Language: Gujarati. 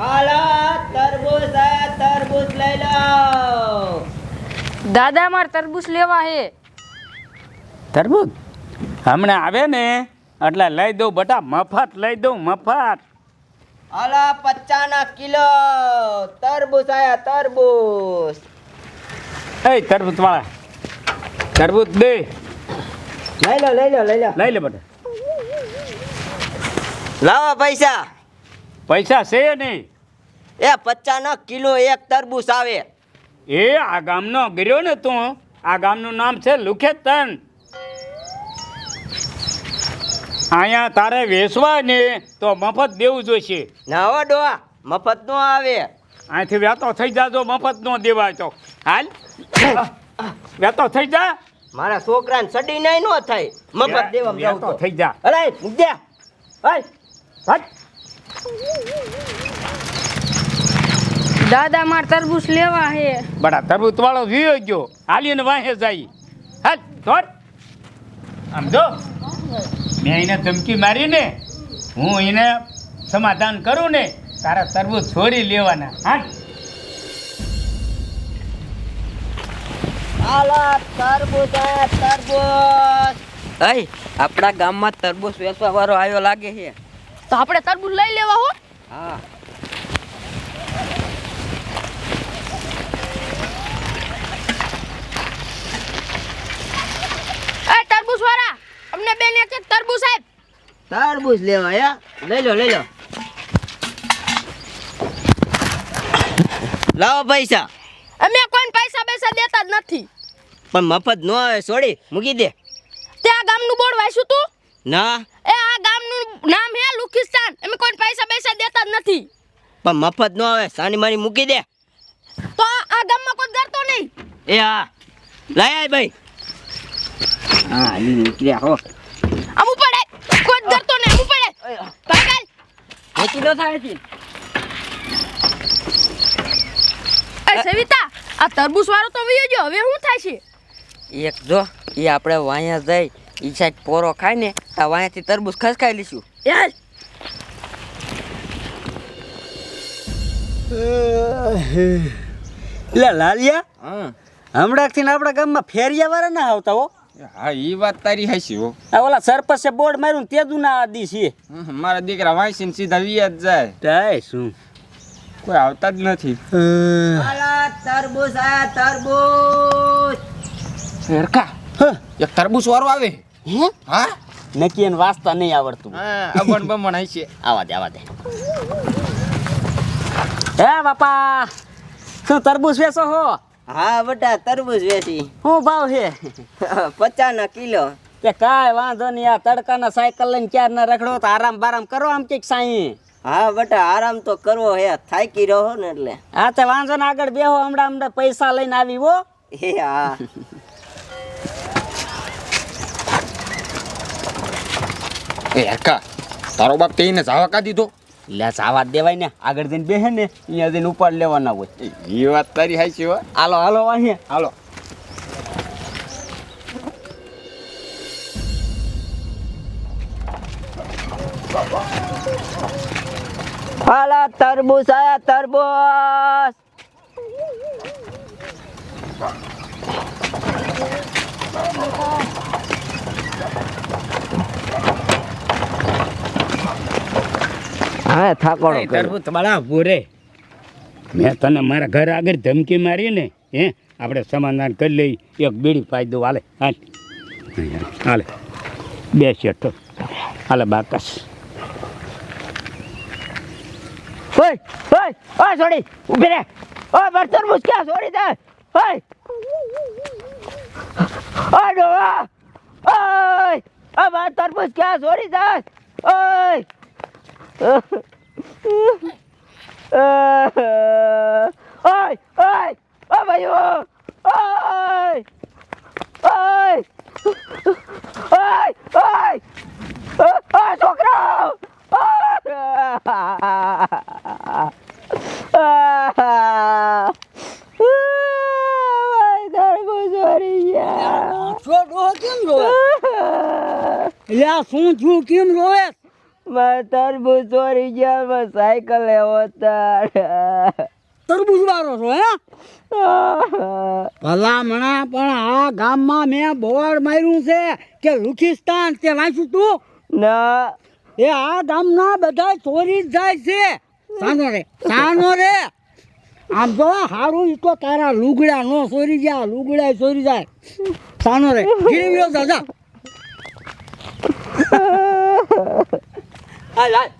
હાલો તરબૂચ આયા તરબૂચ લઈ લો. દાદા માર તરબૂચ લેવા હે. તરબૂચ? હમણાં આવે ને એટલે લઈ દઉં બટા મફત લઈ દઉં મફત. હાલો પચાના કિલો. તરબૂચ આયા તરબૂચ. એ તરબૂચ વાળા તરબૂચ દે. લઈ લો લઈ લો લઈ લો. લઈ લે બટા. લાવો પૈસા. પૈસા છે નહીં. એ પચાના કિલો એક તરબૂચ આવે. એ આ ગામનો ગીર્યો ને તું. આ ગામનું નામ છે લુખેતન. અહીંયા તારે વેચવા ને તો મફત દેવું જોઈશે. ના હો ડોહા મફત નો આવે. અહીંથી વેતો થઈ જાજો મફત નો દેવાય તો. હાલ. વેતો થઈ જા. મારા છોકરાને સડી નહીં નો થાય. મફત દેવા થઈ જા. અરે મૂક દે હાય હટ. દાદા માર તરબૂચ લેવા હે. બડા તરબૂચ વાળો વિયો ગયો. હાલીને વાહે જાય. હાલ તોડ આમ જો. મેં એને ધમકી મારી ને હું એને સમાધાન કરું ને તારા તરબૂચ છોડી લેવાના. હા આલા તરબૂચ તરબૂચ. અય આપણા ગામમાં તરબૂચ વેચવા વાળો આવ્યો લાગે છે. તો આપણે તરબૂચ લઈ લેવા હો. હા. એ તરબૂચ વાળા અમને બેન એક એક તરબૂચ સાહેબ. તરબૂચ લેવા યા લઈ લો લઈ લો. લાવો પૈસા. અમે કોઈ પૈસા પૈસા દેતા જ નથી. પણ મફત નો આવે છોડી મૂકી દે. ત્યાં ગામનું બોર્ડ વાંચ્યું તું? ના. નામ હે લુખિસ્તાન? અમે કોઈ પૈસા પૈસા દેતા જ નથી. પણ મફત નો આવે સાની માની મૂકી દે. તો આ ગામમાં કોઈ ડરતો નહીં? એ હા. લઈ આય ભાઈ. હા લી નીકળ્યા હો. આમ ઉપડે. કોઈ ડરતો નહીં આમ ઉપડે. ભાઈ કાલ. દો થાય છે. એ સવિતા આ તરબૂચ વાળો તો વયો ગયો. હવે શું થાય છે? એક જો એ આપણે વાયા જઈ ઈ સાઈડ પોરો ખાય ને તો વાયાથી તરબૂચ ખસકાઈ લઈશું. યાર એટલે લાલિયા? હમણાંથી ને આપણા ગામમાં ફેરિયા વાળા ના આવતા હો. હા એ વાત તારી હશે હો. આ ઓલા સરપંચે બોર્ડ માર્યું તે દુ ના આદી છે. મારા દીકરા વાંચીને સીધા વિયા જ જાય. તાય શું? કોઈ આવતા જ નથી. તરબૂચ આયા તરબૂચ. એક તરબૂચ વાળો આવે. હે? હા નક્કી એને વાંચતા નહીં આવડતું. હા અબણ બમણ હશે. આવા દે આવા દે. હે બાપા શું તરબૂચ વેચો હો? હા બટા તરબૂચ વેચી. શું ભાવ છે? પચાસ ના કિલો. કે કાંઈ વાંધો નહીં આ તડકાના સાયકલ લઈને ક્યારે ના રખડો તો આરામ બારામ કરો આમ કંઈક સાઈ. હા બટા આરામ તો કરવો હે થાકી રહો ને એટલે. હા તે વાંધો ને આગળ બેહો હમણાં હમણાં પૈસા લઈને આવી હો. એ હા. એ હેકા તારો બાપ તે એને જાવા કા દીધો? લે આવા દેવાય ને. આગળ જઈને બેહે ને અહીંયા જઈને ઉપાડ લેવાના હોય. એ વાત તારી હાચી હો. હાલો હાલો અહીંયા હાલો. હાલા તરબૂચ આયા તરબૂચ. હા થાકોડો તરબૂચ વાળા ભૂરે મેં તને મારા ઘર આગળ ધમકી મારી ને હે આપણે સમાધાન કરી લઈ એક બીડી ફાયદો હાલે. હાલ. હાલે. બે શેઠો હાલે બાકસ. ઓય ઓય ઓય છોડી ઊભી રે. ઓય બર્તન તરબૂચ ક્યાં છોડી દે. ઓય. ઓય ડોવા ઓય ઓય બર્તન તરબૂચ ક્યાં છોડી દે. ઓય. ઓય ઓય ઓ ભાઈઓ ઓય ઓય ઓય ઓય ઓય છોકરાઓ એટલે આ શું થયું કેમ રોવે મારે ચોરી ગયા સાયકલ લેવો તરબૂજ વાળો છો હે? ભલામણા પણ આ ગામમાં મેં બોર્ડ માર્યું છે કે લુખિસ્તાન તે વાંચ્યું તું? ના. એ આ ગામના બધા ચોરી જ જાય છે. સાનો રે સાનો રે. આમ તો હારું તો તારા લુગડા નો ચોરી ગયા લુગડા ચોરી જાય. સાનો રે ગીરી દાદા હાલ હાલ